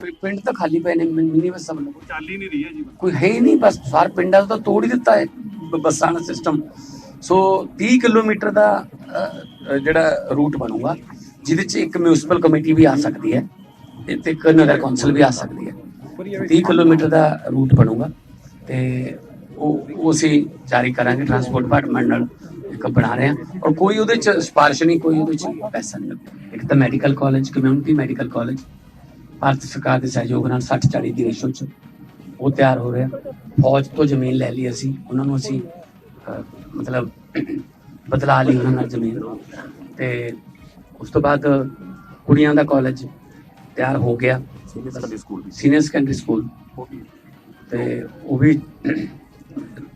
ਪਿੰਡ ਤਾਂ ਖਾਲੀ ਪਏ ਨੇ ਮਿੰਨੀ ਬੱਸਾਂ ਵੱਲੋਂ ਚੱਲ ਹੀ ਨਹੀਂ ਰਹੀ ਹੈ ਜੀ। ਕੋਈ ਹੈ ਹੀ ਨਹੀਂ ਬਸ ਸਾਰ ਪਿੰਡਾਂ ਦਾ ਤਾਂ ਤੋੜ ਹੀ ਦਿੱਤਾ ਹੈ ਬੱਸਾਂ ਦਾ ਸਿਸਟਮ ਸੋ 30 ਕਿਲੋਮੀਟਰ ਦਾ ਜਿਹੜਾ ਰੂਟ ਬਣੂਗਾ ਜਿਹਦੇ ਚ ਇੱਕ ਮਿਊਨਿਸਪਲ ਕਮੇਟੀ ਵੀ ਆ ਸਕਦੀ ਹੈ ਤੇ ਇੱਕ ਨਗਰ ਕੌਂਸਲ ਵੀ ਆ ਸਕਦੀ ਹੈ। 30 ਕਿਲੋਮੀਟਰ ਦਾ ਰੂਟ ਬਣੂਗਾ ਤੇ ਉਹ ਉਹ ਅਸੀਂ ਜਾਰੀ ਕਰਾਂਗੇ ਟਰਾਂਸਪੋਰਟ ਡਿਪਾਰਟਮੈਂਟ ਨਾਲ ਇੱਕ ਬਣਾ ਰਹੇ ਹਾਂ। ਔਰ ਕੋਈ ਉਹਦੇ ਚ ਸਿਫਾਰਿਸ਼ ਨਹੀਂ ਕੋਈ ਉਹਦੇ ਚ ਪੈਸਾ ਨਹੀਂ ਲੱਗਦਾ। ਇੱਕ ਤਾਂ medical college community medical college Bharat ਸਰਕਾਰ ਦੇ ਸਹਿਯੋਗ ਨਾਲ 60 40 ਦੀ ਰੇਸ਼ੋ ਚ ਉਹ ਤਿਆਰ ਹੋ ਰਿਹਾ। ਫੌਜ ਤੋਂ ਜ਼ਮੀਨ ਲੈ ਲਈ ਅਸੀਂ ਉਹਨਾਂ ਨੂੰ ਅਸੀਂ ਮਤਲਬ ਬਦਲਾ ਲਈ ਉਹਨਾਂ ਨਾਲ ਜ਼ਮੀਨ। ਤੇ ਉਸ ਤੋਂ ਬਾਅਦ ਕੁੜੀਆਂ ਦਾ ਕਾਲਜ ਤਿਆਰ ਹੋ ਗਿਆ। Senior secondary school senior secondary ਤੇ ਉਹ ਵੀ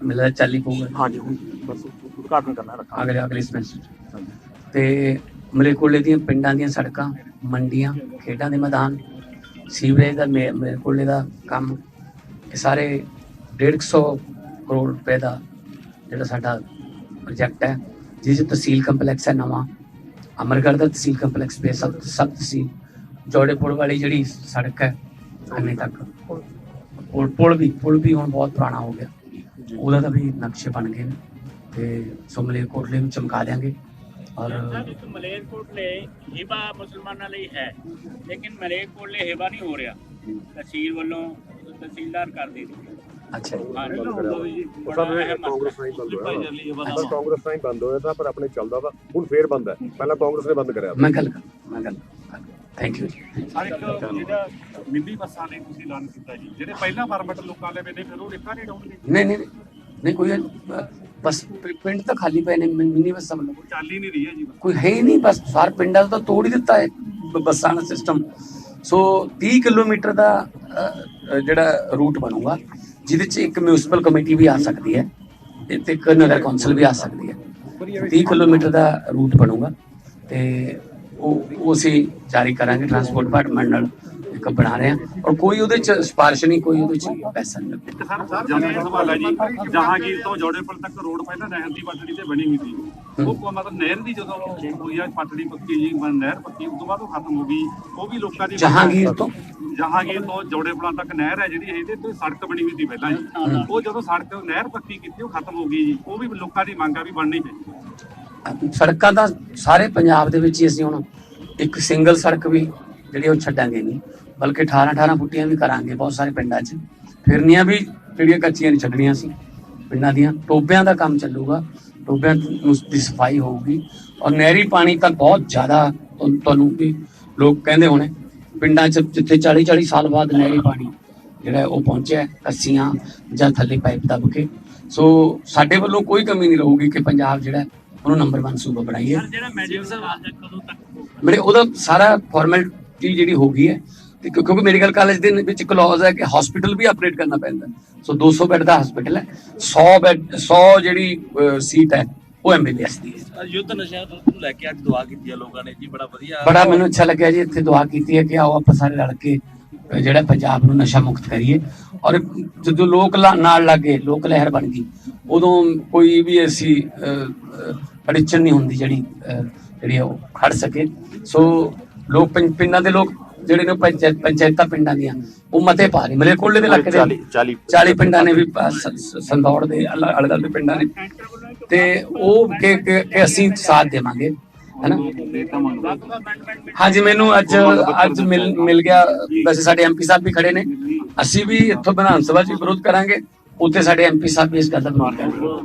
ਮਿਲਦਾ ਚੱਲ ਪਊਗਾ। ਹਾਂਜੀ ਹੁਣ ਬਸ ਉਦਘਾਟਨ ਕਰਨਾ ਰੱਖਾਂ ਅਗਲੇ ਅਗਲੇ ਸਮੈਸਟਰ ਤੇ ਮਲੇਕੋਲੇ ਦੀਆਂ ਪਿੰਡਾਂ ਦੀਆਂ ਸੜਕਾਂ ਮੰਡੀਆਂ ਖੇਡਾਂ ਦੇ ਮੈਦਾਨ ਸੀਵਰੇਜ ਦਾ ਮੇ- ਮਲੇਕੋਲੇ ਦਾ ਕੰਮ ਇਹ ਸਾਰੇ 150 ਕਰੋੜ ਰੁਪਏ ਦਾ ਜਿਹੜਾ ਸਾਡਾ ਪ੍ਰੋਜੈਕਟ ਹੈ ਜਿਸ 'ਚ ਤਹਿਸੀਲ ਕੰਪਲੈਕਸ ਹੈ ਨਵਾਂ। ਅਮਰਗੜ੍ਹ ਦਾ ਤਹਿਸੀਲ ਕੰਪਲੈਕਸ ਹੈ, ਸਭ ਸਭ ਤਹਿਸੀਲ। ਜੋੜੇਪੁਰ ਵਾਲੀ ਜਿਹੜੀ ਸੜਕ ਹੈ ਅੰਨੇ ਤੱਕ। ਪੁਲ ਪੁਲ ਵੀ ਪੁਲ ਵੀ ਹੁਣ ਬਹੁਤ ਪੁਰਾਣਾ ਹੋ ਗਿਆ। ਉਹਦਾ ਤਾਂ ਵੀ ਨਕਸ਼ੇ ਬਣ ਗਏ ਨੇ। ਤੇ ਸੋ ਮਲੇਰਕੋਟਲੇ ਨੂੰ ਚਮਕਾ ਦਿਆਂਗੇ। ਔਰ ਸਾਹਿਬ ਮਲੇਰਕੋਟਲੇ ਹਿਬਾ ਮੁਸਲਮਾਨਾਂ ਲਈ ਹੈ ਲੇਕਿਨ ਮਲੇਰਕੋਟਲੇ ਹਿਬਾ ਨਹੀਂ ਹੋ ਰਿਹਾ। ਤਹਿਸੀਲ ਵੱਲੋਂ ਤਹਿਸੀਲਦਾਰ ਕਰ ਦੇ ਅੱਛਾ। ਹਾਂ ਕਾਂਗਰਸ ਨਾਲ ਹੀ ਬੰਦ ਹੋਇਆ। ਕਾਂਗਰਸ ਨਾਲ ਹੀ ਬੰਦ ਹੋਇਆ ਤਾਂ ਪਰ ਆਪਣੇ ਚੱਲਦਾ ਵਾ ਹੁਣ ਫੇਰ ਬੰਦ ਹੈ। ਪਹਿਲਾਂ ਕਾਂਗਰਸ ਨੇ ਬੰਦ ਕਰਿਆ। ਮੈਂ ਗੱਲ ਕਰ ਮੈਂ ਗੱਲ ਥੈਂਕ ਯੂ ਹਰ ਇੱਕ ਜਿਹੜਾ ਮਿੰਨੀ ਬੱਸਾਂ ਲਈ ਤੁਸੀਂ ਐਲਾਨ ਕੀਤਾ ਜੀ ਜਿਹੜੇ ਪਹਿਲਾਂ ਪਰਮਿਟ ਲੋਕਾਂ ਦੇ ਨੇ ਫਿਰ ਉਹ ਰਿਕਾ ਨਹੀਂ ਡਾਉਣਗੇ। ਨਹੀਂ ਨਹੀਂ। ਨਹੀਂ ਕੋਈ ਬਸ ਪਿ- ਪਿੰਡ ਤਾਂ ਖਾਲੀ ਪਏ ਨੇ ਮਿ- ਮਿੰਨੀ ਬੱਸਾਂ ਵੱਲੋਂ ਚੱਲ ਹੀ ਨਹੀਂ ਰਹੀ ਹੈ ਜੀ ਕੋਈ ਹੈ ਹੀ ਨਹੀਂ ਬਸ ਸਾਰ ਪਿੰਡਾਂ ਦਾ ਤਾਂ ਤੋੜ ਹੀ ਦਿੱਤਾ ਹੈ ਬ- ਬੱਸਾਂ ਦਾ ਸਿਸਟਮ ਸੋ 30 ਕਿਲੋਮੀਟਰ ਦਾ ਅ, ਅ, ਜਿਹੜਾ ਰੂਟ ਬਣੂਗਾ ਜਿਹਦੇ ਚ ਇੱਕ ਮਿਊਨਿਸਪਲ ਕਮੇਟੀ ਵੀ ਆ ਸਕਦੀ ਹੈ ਤੇ ਤੇ ਇੱਕ ਨਗਰ ਕੌਂਸਲ ਵੀ ਆ ਸਕਦੀ ਹੈ। 30 ਕਿਲੋਮੀਟਰ ਦਾ ਰੂਟ ਬਣੂਗਾ ਤੇ ਉਹ ਉਹ ਅਸੀਂ ਜਾਰੀ ਕਰਾਂਗੇ ਟਰਾਂਸਪੋਰਟ ਡਿਪਾਰਟਮੈਂਟ ਨਾਲ। ਇੱਕ ਬਣਾ ਰਹੇ ਹਾਂ ਔਰ ਕੋਈ ਉਹਦੇ ਚ ਸਿਫਾਰਿਸ਼ ਨਹੀਂ ਕੋਈ ਉਹਦੇ ਚ ਪੈਸਾ ਨਹੀਂ ਲੱਗਦਾ ਇੱਕ ਸਰ ਜਮੀਨ ਸਵਾਲ ਹੈ ਜੀ ਜਹਾਂਗੀਰ ਤੋਂ ਜੋੜੇਪੁਰ ਤੱਕ ਰੋਡ ਪਹਿਲਾਂ ਨਹਿਰ ਦੀ ਪਟੜੀ ਤੇ ਬਣੀ ਹੋਈ ਸੀ ਉਹ ਕੋ ਮਤਲਬ ਨਹਿਰ ਦੀ ਜਦੋਂ ਹੋਈ ਆ ਪਟੜੀ ਪੱਕੀ ਜੀ ਬਣ- ਨਹਿਰ ਪੱਕੀ ਉਸ ਤੋਂ ਬਾਅਦ ਉਹ ਖਤਮ ਹੋ ਗਈ ਉਹ ਵੀ ਲੋਕਾਂ ਦੀ ਜਹਾਂਗੀਰ ਤੋਂ ਜਹਾਂਗੀਰ ਤੋਂ ਜੋੜੇਪੁਰਾਂ ਤੱਕ ਨਹਿਰ ਹੈ ਜਿਹੜੀ ਇਹਦੇ ਤੇ ਸੜਕ ਬਣੀ ਹੋਈ ਸੀ ਪਹਿਲਾਂ ਜੀ ਉਹ ਜਦੋਂ ਸੜਕ ਨਹਿਰ ਪੱਕੀ ਕੀਤੀ ਉਹ ਖਤਮ ਹੋ ਗਈ ਜੀ ਉਹ ਵੀ ਲੋਕਾਂ ਦੀ ਮੰਗ ਆ ਵੀ ਬਣਨੀ ਚਾਹੀਦੀ ਸੜਕਾਂ ਤਾਂ ਸਾਰੇ ਪੰਜਾਬ ਦੇ ਵਿੱਚ ਹੀ ਅਸੀਂ ਹੁਣ ਇੱਕ ਸਿੰਗਲ ਸੜਕ ਵੀ ਜਿਹੜੀ ਉਹ ਛੱਡਾਂਗੇ ਨਹੀਂ ਬਲਕਿ 18 18 ਫੁੱਟੀਆਂ ਵੀ ਕਰਾਂਗੇ ਬਹੁਤ ਸਾਰੇ ਪਿੰਡਾਂ 'ਚ। ਫਿਰਨੀਆਂ ਵੀ ਜਿਹੜੀਆਂ ਕੱਚੀਆਂ ਨਹੀਂ ਛੱਡਣੀਆਂ ਸੀ ਪਿੰਡਾਂ ਦੀਆਂ। ਟੋਬਿਆਂ ਦਾ ਕੰਮ ਚੱਲੂਗਾ। ਟੋਬਿਆਂ ਨੂੰ ਦੀ ਸਫ਼ਾਈ ਹੋਊਗੀ ਔਰ ਨਹਿਰੀ ਪਾਣੀ ਤਾਂ ਬਹੁਤ ਜ਼ਿਆਦਾ ਤੁਹਾ- ਤੁਹਾਨੂੰ ਵੀ ਲੋਕ ਕਹਿੰਦੇ ਹੋਣੇ ਪਿੰਡਾਂ 'ਚ ਜਿੱਥੇ 40 40 ਸਾਲ ਬਾਅਦ ਨਹਿਰੀ ਪਾਣੀ ਜਿਹੜਾ ਉਹ ਪਹੁੰਚਿਆ ਕੱਸੀਆਂ ਜਾਂ ਥੱਲੇ ਪਾਈਪ ਦੱਬ ਕੇ। ਸੋ ਸਾਡੇ ਵੱਲੋਂ ਕੋਈ ਕਮੀ ਨਹੀਂ ਰਹੂਗੀ ਕਿ ਪੰਜਾਬ ਜਿਹੜਾ ਉਹਨੂੰ ਨੰਬਰ 1 ਸੂਬਾ ਬਣਾਈਏ। ਸਰ ਜਿਹੜਾ ਮੈਡੀਕਲ ਕਾਲਜ ਕਦੋਂ ਤੱਕ? ਮੇਰੇ ਉਹਦਾ ਸਾਰਾ ਫਾਰਮੈਲਿਟੀ ਜਿਹੜੀ ਹੋ ਗਈ ਹੈ ਕਿਉਂਕਿ ਮੈਡੀਕਲ ਕਾਲਜ ਦੇ ਵਿੱਚ ਕਲੌਜ਼ ਹੈ ਕਿ ਹਸਪੀਟਲ ਵੀ ਆਪਰੇਟ ਕਰਨਾ ਪੈਂਦਾ। ਸੋ 200 ਬੈੱਡ ਦਾ ਹਸਪੀਟਲ ਹੈ। 100 ਬੈੱਡ 100 ਜਿਹੜੀ ਸੀਟ ਹੈ ਉਹ ਐਮਬੀਬੀਐਸ ਦੀ ਹੈ। ਯੁੱਧ ਨਸ਼ਿਆਂ ਨੂੰ ਲੈ ਕੇ ਅੱਜ ਦੁਆ ਕੀਤੀ ਹੈ ਲੋਕਾਂ ਨੇ। ਜੀ ਬੜਾ ਵਧੀਆ। ਬੜਾ ਮੈਨੂੰ ਅੱਛਾ ਲੱਗਿਆ ਜੀ ਇੱਥੇ ਦੁਆ ਕੀਤੀ ਹੈ ਕਿ ਆਓ ਆਪਾਂ ਸਾਰੇ ਕੇ ਅਹ, ਜਿਹੜਾ ਪੰਜਾਬ ਨੂੰ ਨਸ਼ਾ ਮੁਕਤ ਕਰੀਏ। ਔਰ ਜਦੋਂ ਲੋਕ ਨਾਲ ਲੱਗੇ ਲੋਕ ਲਹਿਰ ਬਣ ਗਈ ਉਦੋਂ ਕੋਈ ਵੀ ਐਸੀ ਅੜਿਚਨ ਨਹੀਂ ਹੁੰਦੀ ਜਿਹੜੀ ਜਿਹੜੀ ਉਹ ਖੜ ਸਕੇ। ਸੋ ਲੋਕ ਪਿੰਡਾਂ ਦੇ ਲੋਕ ਜਿਹੜੇ ਨੇ ਪੰਚਾਇਤ ਪੰਚਾਇਤਾਂ ਪਿੰਡਾਂ ਦੀਆਂ ਉਹ ਮਤੇ ਪਾ ਰਹੇ ਮਲੇ ਕੋਲੇ ਦੇ ਇਲਾਕੇ ਦੇ 40 40 ਪਿੰਡਾਂ ਨੇ ਵੀ ਸੰਦੌੜ ਦੇ ਅਲੱਗ ਦੇ ਪਿੰਡਾਂ ਨੇ। ਤੇ ਉਹ ਕਿ ਕਿ ਅਸੀਂ ਸਾਥ ਦੇਵਾਂਗੇ ਹੈਨਾ? ਹਾਂਜੀ ਮੈਨੂੰ ਅੱਜ ਅੱਜ ਮਿਲ ਮਿਲ ਗਿਆ। ਵੈਸੇ ਸਾਡੇ ਐਮਪੀ ਸਾਹਿਬ ਵੀ ਖੜੇ ਨੇ। ਅਸੀਂ ਵੀ ਇੱਥੋਂ ਵਿਧਾਨ ਸਭਾ 'ਚ ਵਿਰੋਧ ਕਰਾਂਗੇ। ਉੱਥੇ ਸਾਡੇ ਐਮਪੀ ਸਾਹਿਬ ਵੀ ਇਸ ਗੱਲ ਦਾ ਵਿਰੋਧ ਕਰਨਗੇ